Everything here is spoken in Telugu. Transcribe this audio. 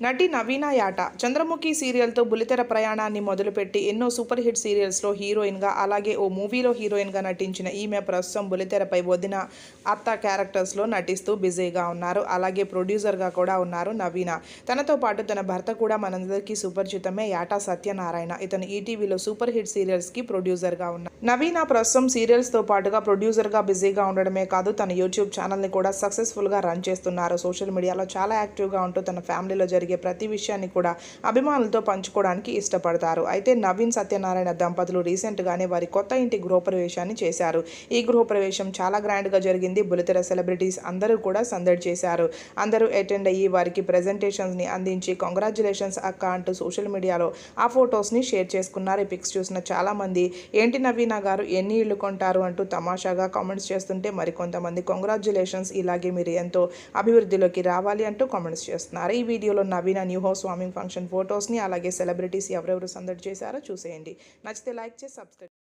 నటి నవీన యాట చంద్రముఖి సీరియల్తో బులితెర ప్రయాణాన్ని మొదలుపెట్టి ఎన్నో సూపర్ హిట్ సీరియల్స్లో హీరోయిన్గా అలాగే ఓ మూవీలో హీరోయిన్గా నటించిన ఈమె ప్రస్తుతం బులితెరపై వదిన అత్త క్యారెక్టర్స్లో నటిస్తూ బిజీగా ఉన్నారు. అలాగే ప్రొడ్యూసర్గా కూడా ఉన్నారు నవీన. తనతో పాటు తన భర్త కూడా మనందరికీ సుపరిచితమే యాటా సత్యనారాయణ. ఇతను ఈటీవీలో సూపర్ హిట్ సీరియల్స్కి ప్రొడ్యూసర్గా ఉన్నారు నవీన ప్రస్తుతం సీరియల్స్తో పాటుగా ప్రొడ్యూసర్గా బిజీగా ఉండడమే కాదు తన యూట్యూబ్ ఛానల్ని కూడా సక్సెస్ఫుల్గా రన్ చేస్తున్నారు. సోషల్ మీడియాలో చాలా యాక్టివ్గా ఉంటూ తన ఫ్యామిలీలో జరిగే ప్రతి విషయాన్ని కూడా అభిమానులతో పంచుకోవడానికి ఇష్టపడతారు. అయితే నవీన్ సత్యనారాయణ దంపతులు రీసెంట్గానే వారి కొత్త ఇంటి గృహప్రవేశాన్ని చేశారు. ఈ గృహప్రవేశం చాలా గ్రాండ్గా జరిగింది. బులితెర సెలబ్రిటీస్ అందరూ కూడా సందడి చేశారు. అందరూ అటెండ్ అయ్యి వారికి ప్రజెంటేషన్స్ని అందించి కంగ్రాచులేషన్స్ అక్క అంటూ సోషల్ మీడియాలో ఆ ఫొటోస్ని షేర్ చేసుకున్నారు. ఈ పిక్స్ చూసిన చాలామంది ఏంటి నవీన గారు ఎన్ని ఇళ్ళు కొంటారు? అంటూ తమాషాగా కామెంట్స్ చేస్తుంటే మరికొంతమంది కంగ్రాచులేషన్స్ ఇలాగే మీరు ఎంతో అభివృద్ధిలోకి రావాలి అంటూ కామెంట్స్ చేస్తున్నారు. ఈ వీడియోలో నవీన న్యూ హౌస్ స్వామింగ్ ఫంక్షన్ ఫొటోస్ని అలాగే సెలబ్రిటీస్ ఎవరెవరు సందడి చేశారో చూసేయండి. నచ్చితే లైక్ చేసి సబ్స్క్రైబ్